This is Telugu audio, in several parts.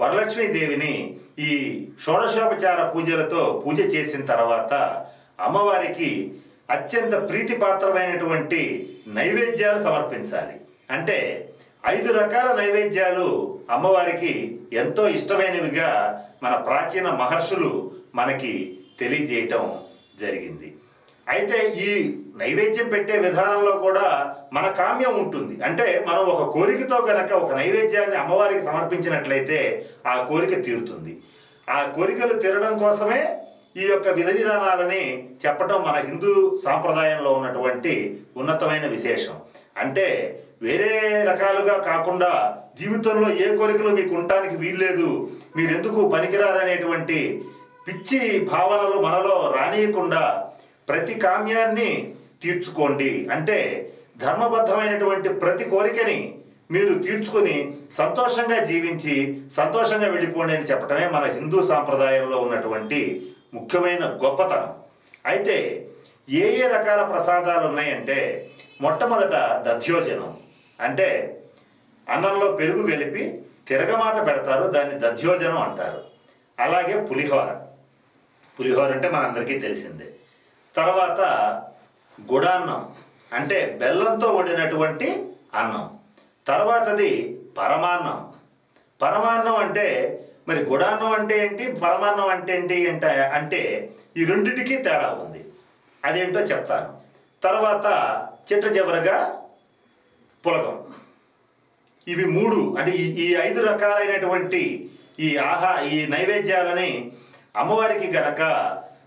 వరలక్ష్మీదేవిని ఈ షోడశోపచార పూజలతో పూజ చేసిన తర్వాత అమ్మవారికి అత్యంత ప్రీతిపాత్రమైనటువంటి నైవేద్యాలు సమర్పించాలి. అంటే ఐదు రకాల నైవేద్యాలు అమ్మవారికి ఎంతో ఇష్టమైనవిగా మన ప్రాచీన మహర్షులు మనకి తెలియజేయటం జరిగింది. అయితే ఈ నైవేద్యం పెట్టే విధానంలో కూడా మన కామ్యం ఉంటుంది. అంటే మనం ఒక కోరికతో గనక ఒక నైవేద్యాన్ని అమ్మవారికి సమర్పించినట్లయితే ఆ కోరిక తీరుతుంది. ఆ కోరికలు తీరడం కోసమే ఈ యొక్క విధ విధానాలని చెప్పటం మన హిందూ సాంప్రదాయంలో ఉన్నటువంటి ఉన్నతమైన విశేషం. అంటే వేరే రకాలుగా కాకుండా జీవితంలో ఏ కోరికలు మీకు ఉండటానికి వీల్లేదు మీరెందుకు పనికిరారనేటువంటి పిచ్చి భావనలు మనలో రానియకుండా ప్రతి కామ్యాన్ని తీర్చుకోండి. అంటే ధర్మబద్ధమైనటువంటి ప్రతి కోరికని మీరు తీర్చుకుని సంతోషంగా జీవించి సంతోషంగా వెళ్ళిపోండి అని చెప్పడమే మన హిందూ సాంప్రదాయంలో ఉన్నటువంటి ముఖ్యమైన గొప్పతనం. అయితే ఏ ఏ రకాల ప్రసాదాలు ఉన్నాయంటే మొట్టమొదట దధ్యోజనం. అంటే అన్నంలో పెరుగు కలిపి తిరగమాత పెడతారు దాన్ని దధ్యోజనం అంటారు. అలాగే పులిహోర. పులిహోర అంటే మనందరికీ తెలిసిందే. తర్వాత గుడాన్నం అంటే బెల్లంతో వండినటువంటి అన్నం. తర్వాతది పరమాన్నం. పరమాన్నం అంటే మరి గుడాన్నం అంటే ఏంటి పరమాన్నం అంటే ఏంటి అంటే అంటే ఈ రెండింటికి తేడా ఉంది. అదేంటో చెప్తాను. తర్వాత చిట్ట చివరగా పులగం. ఇవి మూడు అంటే ఈ ఈ ఐదు రకాలైనటువంటి ఈ ఆహా ఈ నైవేద్యాలని అమ్మవారికి గనక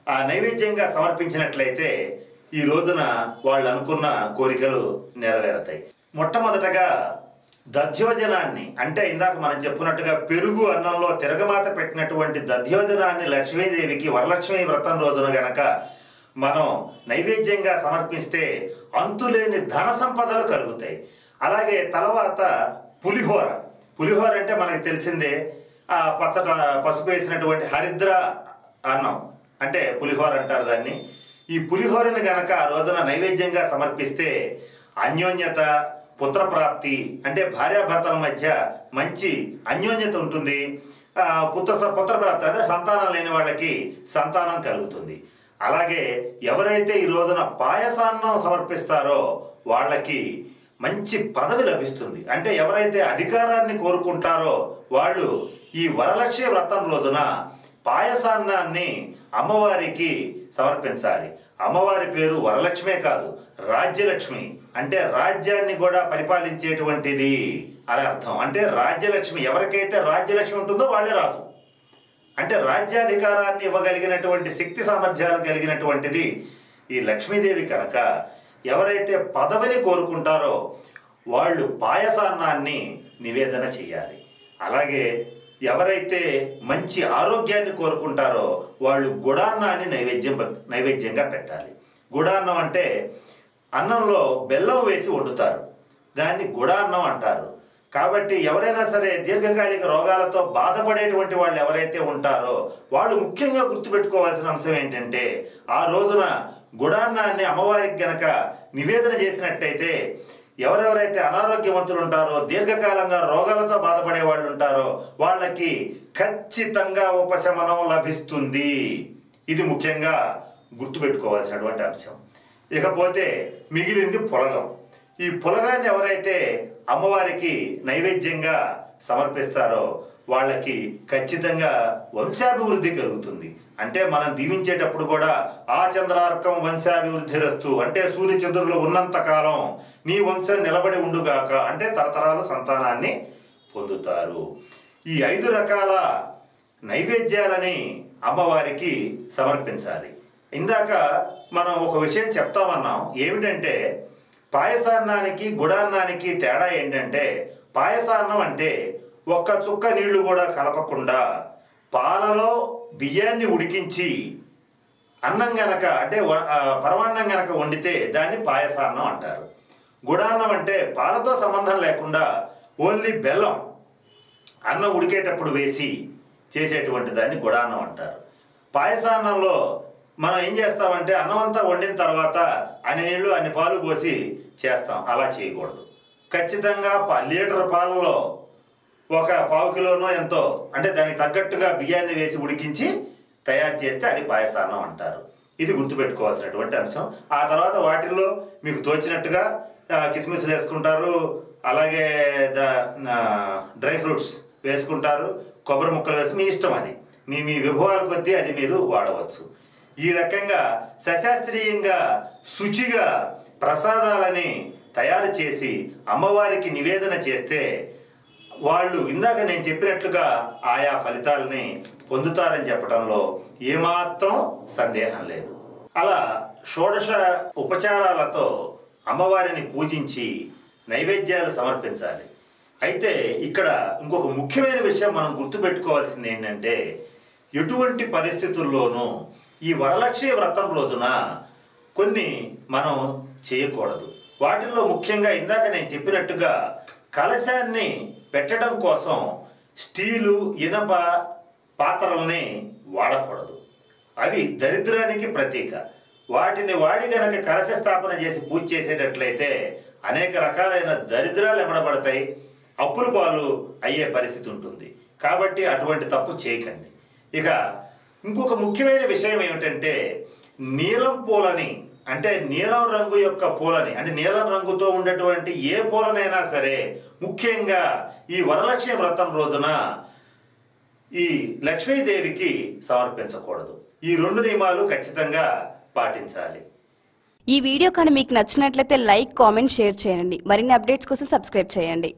ఆ నైవేద్యంగా సమర్పించినట్లయితే ఈ రోజున వాళ్ళు అనుకున్న కోరికలు నెరవేరుతాయి. మొట్టమొదటగా దధ్యోజనాన్ని అంటే ఇందాక మనం చెప్పుకున్నట్టుగా పెరుగు అన్నంలో తిరగమాత పెట్టినటువంటి దధ్యోజనాన్ని లక్ష్మీదేవికి వరలక్ష్మి వ్రతం రోజున గనక మనం నైవేద్యంగా సమర్పిస్తే అంతులేని ధన సంపదలు కలుగుతాయి. అలాగే తర్వాత పులిహోర. పులిహోర అంటే మనకు తెలిసిందే ఆ పచ్చట పసుపు వేసినటువంటి హరిద్ర అన్నం. అంటే పులిహోర అంటారు దాన్ని. ఈ పులిహోరని గనక ఆ రోజున నైవేద్యంగా సమర్పిస్తే అన్యోన్యత పుత్రప్రాప్తి అంటే భార్యాభర్తల మధ్య మంచి అన్యోన్యత ఉంటుంది. పుత్ర పుత్రప్రాప్తి అంటే సంతానం లేని వాళ్ళకి సంతానం కలుగుతుంది. అలాగే ఎవరైతే ఈ రోజున పాయసాన్నం సమర్పిస్తారో వాళ్ళకి మంచి పదవి లభిస్తుంది. అంటే ఎవరైతే అధికారాన్ని కోరుకుంటారో వాళ్ళు ఈ వరలక్ష్మి వ్రతం రోజున పాయసాన్నాన్ని అమ్మవారికి సమర్పించాలి. అమ్మవారి పేరు వరలక్ష్మే కాదు రాజ్యలక్ష్మి. అంటే రాజ్యాన్ని కూడా పరిపాలించేటువంటిది అని అర్థం. అంటే రాజ్యలక్ష్మి ఎవరికైతే రాజ్యలక్ష్మి ఉంటుందో వాళ్ళే రాజు. అంటే రాజ్యాధికారాన్ని ఇవ్వగలిగినటువంటి శక్తి సామర్థ్యాలు కలిగినటువంటిది ఈ లక్ష్మీదేవి కనుక ఎవరైతే పదవిని కోరుకుంటారో వాళ్ళు పాయసాన్నాన్ని నివేదన చేయాలి. అలాగే ఎవరైతే మంచి ఆరోగ్యాన్ని కోరుకుంటారో వాళ్ళు గుడాన్నాన్ని నైవేద్యం నైవేద్యంగా పెట్టాలి. గుడాన్నం అంటే అన్నంలో బెల్లం వేసి వండుతారు. దాన్ని గుడాన్నం అంటారు. కాబట్టి ఎవరైనా సరే దీర్ఘకాలిక రోగాలతో బాధపడేటువంటి వాళ్ళు ఎవరైతే ఉంటారో వాళ్ళు ముఖ్యంగా గుర్తుపెట్టుకోవాల్సిన అంశం ఏంటంటే ఆ రోజున గుడాన్నాన్ని అమ్మవారికి గనక నివేదన చేసినట్టయితే ఎవరెవరైతే అనారోగ్యవంతులు ఉంటారో దీర్ఘకాలంగా రోగాలతో బాధపడే వాళ్ళు ఉంటారో వాళ్ళకి ఖచ్చితంగా ఉపశమనం లభిస్తుంది. ఇది ముఖ్యంగా గుర్తుపెట్టుకోవాల్సినటువంటి అంశం. ఇకపోతే మిగిలింది పొలగం. ఈ పులగాన్ని ఎవరైతే అమ్మవారికి నైవేద్యంగా సమర్పిస్తారో వాళ్ళకి ఖచ్చితంగా వంశాభివృద్ధి కలుగుతుంది. అంటే మనం దీవించేటప్పుడు కూడా ఆ చంద్రార్కం వంశాభివృద్ధి రస్తు అంటే సూర్యచంద్రులు ఉన్నంత కాలం నీ వంశం నిలబడి ఉండుగాక అంటే తరతరాలు సంతానాన్ని పొందుతారు. ఈ ఐదు రకాల నైవేద్యాలని అమ్మవారికి సమర్పించాలి. ఇందాక మనం ఒక విషయం చెప్తామన్నాం. ఏమిటంటే పాయసాన్నానికి గుడాన్నానికి తేడా ఏంటంటే పాయసాన్నం అంటే ఒక్క చుక్క నీళ్ళు కూడా కలపకుండా పాలలో బియ్యాన్ని ఉడికించి అన్నం గనక అంటే పరమాన్నం గనక వండితే దాన్ని పాయసాన్నం అంటారు. గుడాన్నం అంటే పాలతో సంబంధం లేకుండా ఓన్లీ బెల్లం అన్నం ఉడికేటప్పుడు వేసి చేసేటువంటి దాన్ని గుడాన్నం అంటారు. పాయసాన్నంలో మనం ఏం చేస్తామంటే అన్నం అంతా వండిన తర్వాత అన్ని నీళ్ళు అన్ని పాలు పోసి చేస్తాం. అలా చేయకూడదు. ఖచ్చితంగా ప- లీటర్ పాలలో ఒక పావు కిలోనో ఎంతో అంటే దానికి తగ్గట్టుగా బియ్యాన్ని వేసి ఉడికించి తయారు చేస్తే అది పాయసానం అంటారు. ఇది గుర్తుపెట్టుకోవాల్సినటువంటి అంశం. ఆ తర్వాత వాటిల్లో మీకు తోచినట్టుగా కిస్మిస్లు వేసుకుంటారు అలాగే డ్రై ఫ్రూట్స్ వేసుకుంటారు కొబ్బరి ముక్కలు వేసి మీ ఇష్టం అది. మీ మీ విభవాల కొద్దీ అది మీరు వాడవచ్చు. ఈ రకంగా సశాస్త్రీయంగా శుచిగా ప్రసాదాలని తయారు చేసి అమ్మవారికి నివేదన చేస్తే వాళ్ళు ఇందాక నేను చెప్పినట్లుగా ఆయా ఫలితాలని పొందుతారని చెప్పడంలో ఏమాత్రం సందేహం లేదు. అలా షోడశ ఉపచారాలతో అమ్మవారిని పూజించి నైవేద్యాలు సమర్పించాలి. అయితే ఇక్కడ ఇంకొక ముఖ్యమైన విషయం మనం గుర్తుపెట్టుకోవాల్సింది ఏంటంటే ఎటువంటి పరిస్థితుల్లోనూ ఈ వరలక్ష్మి వ్రతం రోజున కొన్ని మనం చేయకూడదు. వాటిల్లో ముఖ్యంగా ఇందాక నేను చెప్పినట్టుగా కలశాన్ని పెట్టడం కోసం స్టీలు ఇనప పాత్రల్ని వాడకూడదు. అవి దరిద్రానికి ప్రతీక. వాటిని వాడి గనక కలశ స్థాపన చేసి పూజ చేసేటట్లయితే అనేక రకాలైన దరిద్రాలు ఎమడబడతాయి అప్పులు పాలు అయ్యే పరిస్థితి ఉంటుంది. కాబట్టి అటువంటి తప్పు చేయకండి. ఇక ఇంకొక ముఖ్యమైన విషయం ఏమిటంటే నీలం పూలని అంటే నీలం రంగు యొక్క పూలని అంటే నీలం రంగుతో ఉండేటువంటి ఏ పూలనైనా సరే ముఖ్యంగా ఈ వరలక్ష్మి వ్రతం రోజున ఈ లక్ష్మీదేవికి సమర్పించకూడదు. ఈ రెండు నియమాలు ఖచ్చితంగా పాటించాలి. ఈ వీడియో కానీ మీకు నచ్చినట్లయితే లైక్ కామెంట్ షేర్ చేయండి. మరిన్ని అప్డేట్స్ కోసం సబ్స్క్రైబ్ చేయండి.